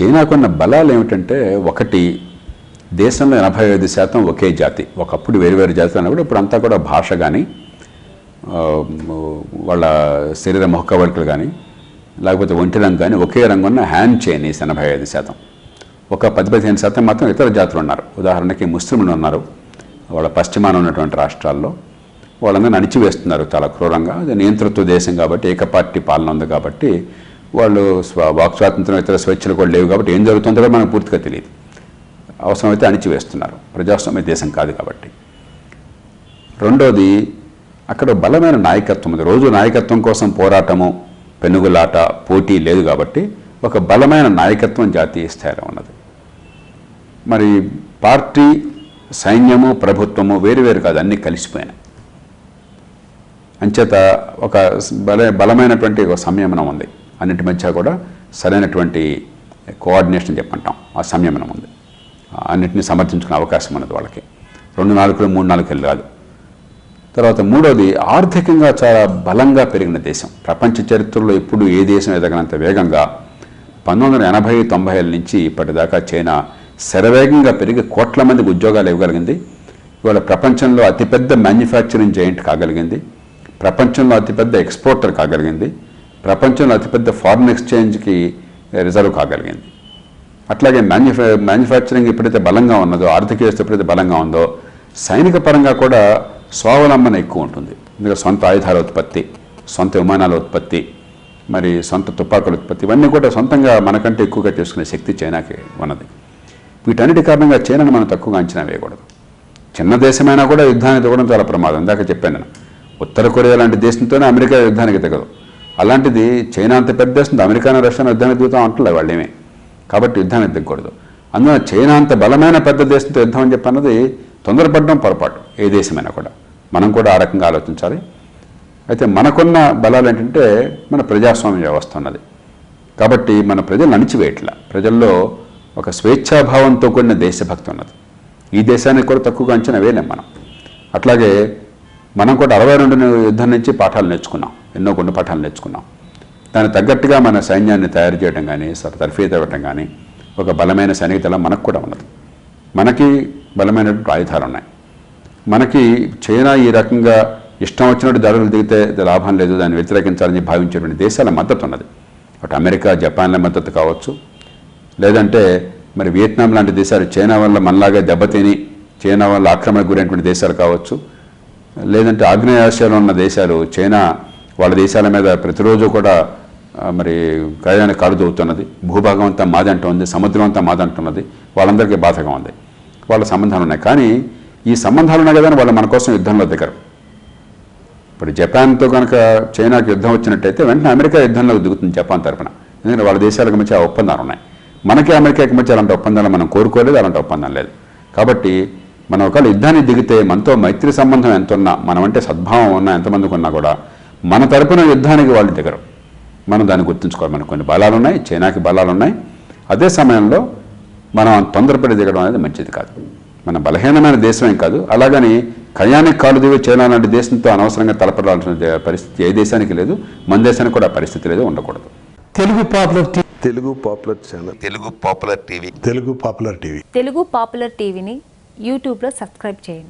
చైనాకున్న బలాలు ఏమిటంటే ఒకటి దేశంలో ఎనభై ఐదు శాతం ఒకే జాతి. ఒకప్పుడు వేరు వేరు జాతులు అన్నప్పుడు ఇప్పుడు అంతా కూడా భాష కానీ వాళ్ళ శరీర మొక్కవళికలు కానీ లేకపోతే ఒంటి రంగు కానీ ఒకే రంగు ఉన్న హ్యాండ్ చైనీస్ ఎనభై ఐదు శాతం. ఒక పది పదిహేను శాతం మాత్రం ఇతర జాతులు ఉన్నారు. ఉదాహరణకి ముస్లింలు ఉన్నారు. వాళ్ళ పశ్చిమాన ఉన్నటువంటి రాష్ట్రాల్లో వాళ్ళందరినీ అణిచివేస్తున్నారు చాలా క్రూరంగా. అది నియంతృత్వ దేశం కాబట్టి ఏకపార్టీ పాలన ఉంది కాబట్టి వాళ్ళు స్వ వాక్ స్వాతంత్రం ఇతర స్వేచ్ఛలు కూడా లేవు కాబట్టి ఏం జరుగుతుందో కూడా మనకు పూర్తిగా తెలియదు అవసరమైతే అణిచివేస్తున్నారు. ప్రజాస్వామ్య దేశం కాదు కాబట్టి. రెండోది అక్కడ బలమైన నాయకత్వం ఉంది. రోజు నాయకత్వం కోసం పోరాటము పెనుగులాట పోటీ లేదు కాబట్టి ఒక బలమైన నాయకత్వం జాతీయ స్థాయిలో ఉన్నది. మరి పార్టీ సైన్యము ప్రభుత్వము వేరు కాదు అన్నీ కలిసిపోయినాయి. అంచేత ఒక బల బలమైనటువంటి ఒక సంయమనం ఉంది. అన్నింటి మధ్య కూడా సరైనటువంటి కోఆర్డినేషన్ చెప్పంటాం. ఆ సంయమనం ఉంది. అన్నింటినీ సమర్థించుకునే అవకాశం ఉన్నది వాళ్ళకి. రెండు నాలుగులు మూడు నాలుగు కాదు. తర్వాత మూడోది ఆర్థికంగా చాలా బలంగా పెరిగిన దేశం. ప్రపంచ చరిత్రలో ఎప్పుడు ఏ దేశం ఎదగనంత వేగంగా పంతొమ్మిది వందల ఎనభై తొంభై ఏళ్ళ నుంచి ఇప్పటిదాకా చైనా శరవేగంగా పెరిగి కోట్ల మందికి ఉద్యోగాలు ఇవ్వగలిగింది. ఇవాళ ప్రపంచంలో అతిపెద్ద మ్యానుఫ్యాక్చరింగ్ జాయింట్ కాగలిగింది. ప్రపంచంలో అతిపెద్ద ఎక్స్పోర్టర్ కాగలిగింది. ప్రపంచంలో అతిపెద్ద ఫారిన్ ఎక్స్చేంజ్కి రిజర్వ్ కాగలిగింది. అట్లాగే మ్యానుఫ్యా మ్యానుఫ్యాక్చరింగ్ ఎప్పుడైతే బలంగా ఉన్నదో ఆర్థిక వ్యవస్థ ఎప్పుడైతే బలంగా ఉందో సైనిక పరంగా కూడా స్వావలంబన ఎక్కువ ఉంటుంది. ఎందుకంటే సొంత ఆయుధాల ఉత్పత్తి సొంత విమానాల ఉత్పత్తి మరి సొంత తుపాకుల ఉత్పత్తి ఇవన్నీ కూడా సొంతంగా మనకంటే ఎక్కువగా చేసుకునే శక్తి చైనాకి ఉన్నది. వీటన్నిటి కారణంగా చైనాను మనం తక్కువగా అంచనా వేయకూడదు. చిన్న దేశమైనా కూడా యుద్ధానికి దిగడం చాలా ప్రమాదం. ఇందాక చెప్పాను నేను. ఉత్తర కొరియా లాంటి దేశంతోనే అమెరికా యుద్ధానికి దిగదు అలాంటిది చైనా అంత పెద్ద దేశం అమెరికా రష్యాను యుద్ధం దిగుతాం అంటలే వాళ్ళేమే కాబట్టి యుద్ధాన్ని ఎదగకూడదు అందువల్ల చైనా అంత బలమైన పెద్ద దేశంతో యుద్ధం అని చెప్పన్నది తొందరపడడం పొరపాటు. ఏ దేశమైనా కూడా. మనం కూడా ఆ రకంగా ఆలోచించాలి. అయితే మనకున్న బలాలు ఏంటంటే మన ప్రజాస్వామ్య వ్యవస్థ ఉన్నది. కాబట్టి మన ప్రజలు అణిచివేయట్లా. ప్రజల్లో ఒక స్వేచ్ఛాభావంతో కూడిన దేశభక్తి ఉన్నది. ఈ దేశానికి కూడా తక్కువగా అంచనా వేయలేం మనం. అట్లాగే మనం కూడా అరవై రెండు యుద్ధం నుంచి పాఠాలు నేర్చుకున్నాం. ఎన్నో కొన్ని పాఠాలు నేర్చుకున్నాం. దానికి తగ్గట్టుగా మన సైన్యాన్ని తయారు చేయడం కానీ తర్ఫీదు ఇవ్వడం కానీ ఒక బలమైన సైనిక దళం మనకు కూడా ఉన్నది. మనకి బలమైనటువంటి ఆయుధాలు ఉన్నాయి. మనకి చైనా ఈ రకంగా ఇష్టం వచ్చినట్టు దాడులు దిగితే లాభం లేదు దాన్ని వ్యతిరేకించాలని భావించేటువంటి దేశాల మద్దతు ఉన్నది. అటు అమెరికా జపాన్ల మద్దతు కావచ్చు. లేదంటే మరి వియత్నాం లాంటి దేశాలు చైనా వల్ల మనలాగా దెబ్బతిని చైనా వల్ల ఆక్రమణకు గురైనటువంటి దేశాలు కావచ్చు. లేదంటే ఆగ్నేయ ఆసియాలో ఉన్న దేశాలు చైనా వాళ్ళ దేశాల మీద ప్రతిరోజు కూడా మరి కళ్యాణ కారు భూభాగం అంతా మాదంటుంది సముద్రం అంతా మాదంటున్నది వాళ్ళందరికీ బాధగా ఉంది. వాళ్ళ సంబంధాలు ఉన్నాయి. కానీ ఈ సంబంధాలు ఉన్నాయి కదా వాళ్ళు మన కోసం యుద్ధంలో దిగరు. ఇప్పుడు జపాన్తో కనుక చైనాకి యుద్ధం వచ్చినట్టయితే వెంటనే అమెరికా యుద్ధంలో దిగుతుంది జపాన్ తరఫున ఎందుకంటే వాళ్ళ దేశాలకు మధ్య ఆ ఒప్పందాలు ఉన్నాయి. మనకి అమెరికాకి మధ్య అలాంటి ఒప్పందాలు మనం కోరుకోలేదు అలాంటి ఒప్పందం లేదు. కాబట్టి మనం ఒకవేళ యుద్ధాన్ని దిగితే మనతో మైత్రి సంబంధం ఎంత ఉన్నా మనమంటే సద్భావం ఉన్నా ఎంతమందికి ఉన్నా కూడా మన తరపున యుద్ధానికి వాళ్ళు దిగరు మనం దాన్ని గుర్తుంచుకోవాలి. మనకు కొన్ని బలాలు ఉన్నాయి చైనాకి బలాలు ఉన్నాయి అదే సమయంలో మనం తొందరపడి దిగడం అనేది మంచిది కాదు. మన బలహీనమైన దేశమేం కాదు. అలాగని కళ్యాణికి కాలు దిగి చైనా లాంటి దేశంతో అనవసరంగా తలపడాల్సిన పరిస్థితి ఏ దేశానికి లేదు. మన దేశానికి కూడా పరిస్థితి లేదు ఉండకూడదు. Telugu popular Telugu popular channel. Telugu popular TV. Telugu popular TV. Telugu popular టీవీని యూట్యూబ్లో సబ్స్క్రైబ్ చేయండి.